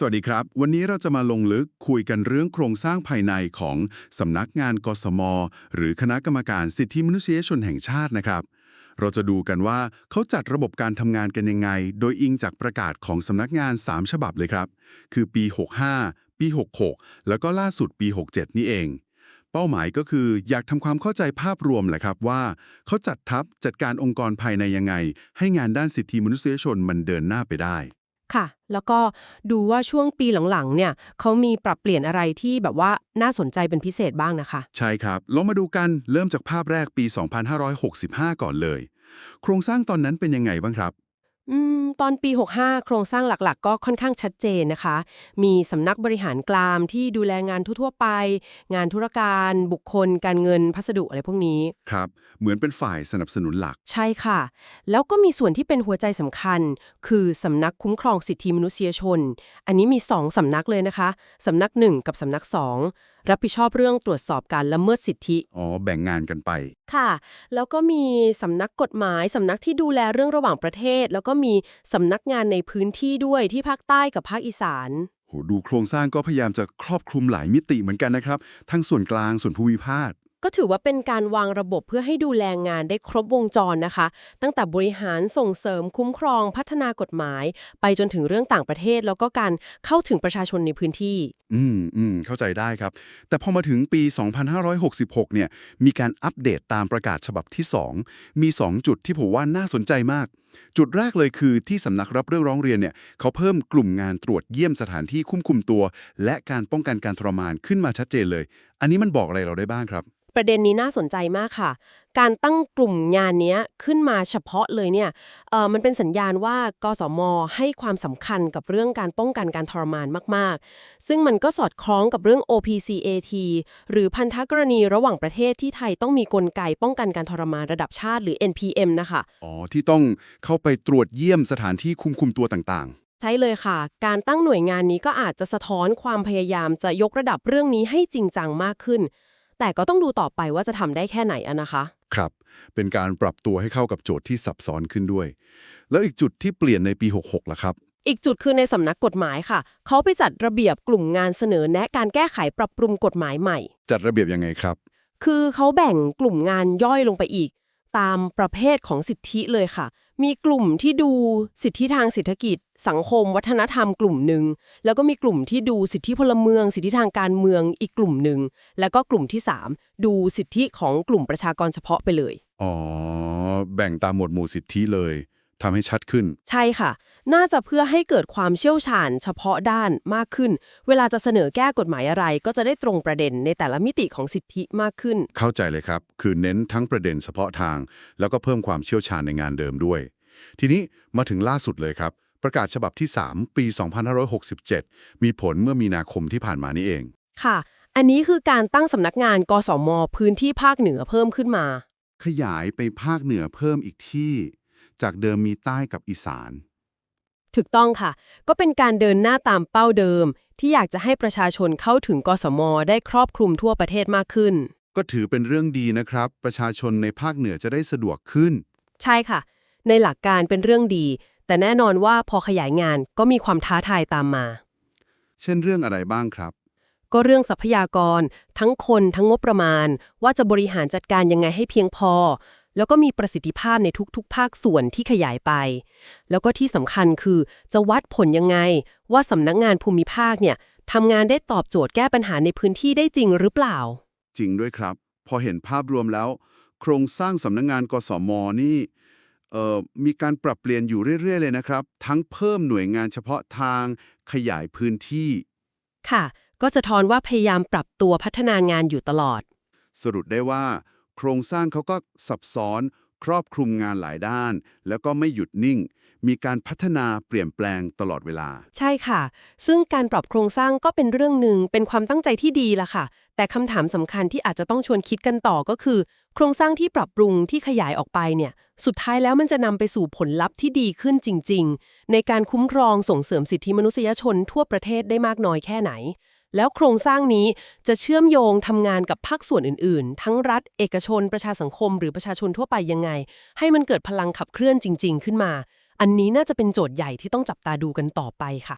สวัสดีครับ วันนี้เราจะมาลงลึกคุยกันเรื่องโครงสร้างภายในของสำนักงานกสม หรือคณะกรรมการสิทธิมนุษยชนแห่งชาตินะครับ เราจะดูกันว่าเขาจัดระบบการทำงานกันยังไง โดยอิงจากประกาศของสำนักงาน 3 ฉบับเลยครับ คือปี 65 ปี 66 แล้วก็ล่าสุดปี 67 นี่เอง เป้าหมายก็คืออยากทำความเข้าใจภาพรวมแหละครับว่าเขาจัดทัพจัดการองค์กรภายในยังไง ให้งานด้านสิทธิมนุษยชนมันเดินหน้าไปได้ ค่ะ แล้วก็ดูว่าช่วงปีหลังๆเนี่ยเขามีปรับเปลี่ยนอะไรที่แบบว่าน่าสนใจเป็นพิเศษบ้างนะคะ ใช่ครับลองมาดูกันเริ่มจากภาพแรกปี 2565 ก่อนเลย โครงสร้างตอนนั้นเป็นยังไงบ้างครับ อืม ตอนปี 65 โครงสร้างหลักๆ ก็ค่อนข้างชัดเจนนะคะ มีสำนักบริหารกลางที่ดูแลงานทั่วๆไป งานธุรการ บุคคล การเงินพัสดุอะไรพวกนี้ ครับ เหมือนเป็นฝ่ายสนับสนุนหลัก ใช่ค่ะ แล้วก็มีส่วนที่เป็นหัวใจสำคัญ คือสำนักคุ้มครองสิทธิมนุษยชน อันนี้มีสองสำนักเลยนะคะสำนักหนึ่งกับสำนักสองรับผิดชอบเรื่องตรวจสอบการละเมิดสิทธิ อ๋อ แบ่งงานกันไป ค่ะ แล้วก็มีสำนักกฎหมายสำนักที่ดูแลเรื่องระหว่างประเทศ แล้วก็มีสำนักงานในพื้นที่ด้วยที่ภาคใต้กับภาคอีสาน โหดูโครงสร้างก็พยายามจะครอบคลุมหลายมิติเหมือนกันนะครับ ทั้งส่วนกลางส่วนภูมิภาค ก็ถือว่าเป็นการวางระบบเพื่อให้ดูแลงานได้ครบวงจรนะคะ ตั้งแต่บริหารส่งเสริมคุ้มครองพัฒนากฎหมาย ไปจนถึงเรื่องต่างประเทศ แล้วก็การเข้าถึงประชาชนในพื้นที่ อืมอืมเข้าใจได้ครับ แต่พอมาถึงปี 2566 เนี่ย มีการอัปเดตตามประกาศฉบับที่ 2 มี 2 จุดที่ผมว่าน่าสนใจมาก จุดแรกเลยคือที่สำนักรับเรื่องร้องเรียนเนี่ยเขาเพิ่มกลุ่มงานตรวจเยี่ยมสถานที่คุ้มคุมตัว และการป้องกันการทรมานขึ้นมาชัดเจนเลย อันนี้มันบอกอะไรเราได้บ้างครับ ประเด็นนี้น่าสนใจมากค่ะ การตั้งกลุ่มงานเนี้ยขึ้นมาเฉพาะเลยเนี่ยเอ่อมันเป็นสัญญาณว่ากสมให้ความสำคัญกับเรื่องการป้องกันการทรมานมาก ๆ ซึ่งมันก็สอดคล้องกับเรื่อง OPCAT หรือพันธกรณีระหว่างประเทศที่ไทยต้องมีกลไกป้องกันการทรมานระดับชาติหรือ NPM นะคะอ๋อที่ต้องเข้าไปตรวจเยี่ยมสถานที่คุมคุมตัวต่างใช่เลยค่ะ การตั้งหน่วยงานนี้ก็อาจจะสะท้อนความพยายามจะยกระดับเรื่องนี้ให้จริงจังมากขึ้น แต่ก็ต้องดูต่อไปว่าจะทำได้แค่ไหนอะนะคะๆครับ เป็นการปรับตัวให้เข้ากับโจทย์ที่ซับซ้อนขึ้นด้วย แล้วอีกจุดที่เปลี่ยนในปี 66ล่ะครับ อีกจุดคือในสำนักกฎหมายค่ะ เขาไปจัดระเบียบกลุ่มงานเสนอแนะการแก้ไขปรับปรุงกฎหมายใหม่ จัดระเบียบยังไงครับ คือเขาแบ่งกลุ่มงานย่อยลงไปอีก ตามประเภทของสิทธิเลยค่ะ มีกลุ่มที่ดูสิทธิทางเศรษฐกิจ สังคม วัฒนธรรมกลุ่มหนึ่ง แล้วก็มีกลุ่มที่ดูสิทธิพลเมือง สิทธิทางการเมืองอีกกลุ่มหนึ่ง แล้วก็กลุ่มที่ 3 ดูสิทธิของกลุ่มประชากรเฉพาะไปเลย อ๋อ แบ่งตามหมวดหมู่สิทธิเลย ทำให้ชัดขึ้น ใช่ค่ะ น่าจะเพื่อให้เกิดความเชี่ยวชาญเฉพาะด้านมากขึ้น เวลาจะเสนอแก้กฎหมายอะไร ก็จะได้ตรงประเด็นในแต่ละมิติของสิทธิมากขึ้น เข้าใจเลยครับ คือเน้นทั้งประเด็นเฉพาะทาง แล้วก็เพิ่มความเชี่ยวชาญในงานเดิมด้วย ทีนี้มาถึงล่าสุดเลยครับ ประกาศฉบับที่ 3 ปี 2567 มีผลเมื่อมีนาคมที่ผ่านมานี่เอง ค่ะ อันนี้คือการตั้งสำนักงานกสมพื้นที่ภาคเหนือเพิ่มขึ้นมา ขยายไปภาคเหนือเพิ่มอีกที่ จากเดิมมีใต้กับอีสาน ถูกต้องค่ะ ก็เป็นการเดินหน้าตามเป้าเดิม ที่อยากจะให้ประชาชนเข้าถึงกสมได้ครอบคลุมทั่วประเทศมากขึ้น ก็ถือเป็นเรื่องดีนะครับ ประชาชนในภาคเหนือจะได้สะดวกขึ้น ใช่ค่ะ ในหลักการเป็นเรื่องดี แต่แน่นอนว่าพอขยายงานก็มีความท้าทายตามมา เช่นเรื่องอะไรบ้างครับ ก็เรื่องทรัพยากร ทั้งคนทั้งงบประมาณ ว่าจะบริหารจัดการยังไงให้เพียงพอ แล้วก็มีประสิทธิภาพในทุกๆ ภาคส่วนที่ขยายไป แล้วก็ที่สำคัญคือจะวัดผลยังไง ว่าสำนักงานภูมิภาคเนี่ยทำงานได้ตอบโจทย์แก้ปัญหาในพื้นที่ได้จริงหรือเปล่า จริงด้วยครับ พอเห็นภาพรวมแล้ว โครงสร้างสำนักงงานกสมนี่เอ่อมีการปรับเปลี่ยนอยู่เรื่อยๆ เลยนะครับ ทั้งเพิ่มหน่วยงานเฉพาะทางขยายพื้นที่ ค่ะ ก็จะทอนว่าพยายามปรับตัวพัฒนางานอยู่ตลอด สรุปได้ว่า โครงสร้างเขาก็ซับซ้อน ครอบคลุมงานหลายด้าน แล้วก็ไม่หยุดนิ่ง มีการพัฒนาเปลี่ยนแปลงตลอดเวลา ใช่ค่ะ ซึ่งการปรับโครงสร้างก็เป็นเรื่องหนึ่งเป็นความตั้งใจที่ดีละค่ะ แต่คำถามสำคัญที่อาจจะต้องชวนคิดกันต่อก็คือ โครงสร้างที่ปรับปรุงที่ขยายออกไปเนี่ย สุดท้ายแล้วมันจะนำไปสู่ผลลัพธ์ที่ดีขึ้นจริง ๆ ในการคุ้มครองส่งเสริมสิทธิมนุษยชนทั่วประเทศได้มากน้อยแค่ไหน แล้วโครงสร้างนี้จะเชื่อมโยงทำงานกับภาคส่วนอื่นๆ ทั้งรัฐ เอกชน ประชาสังคม หรือประชาชนทั่วไปยังไง ให้มันเกิดพลังขับเคลื่อนจริง ๆ ขึ้นมา อันนี้น่าจะเป็นโจทย์ใหญ่ที่ต้องจับตาดูกันต่อไปค่ะ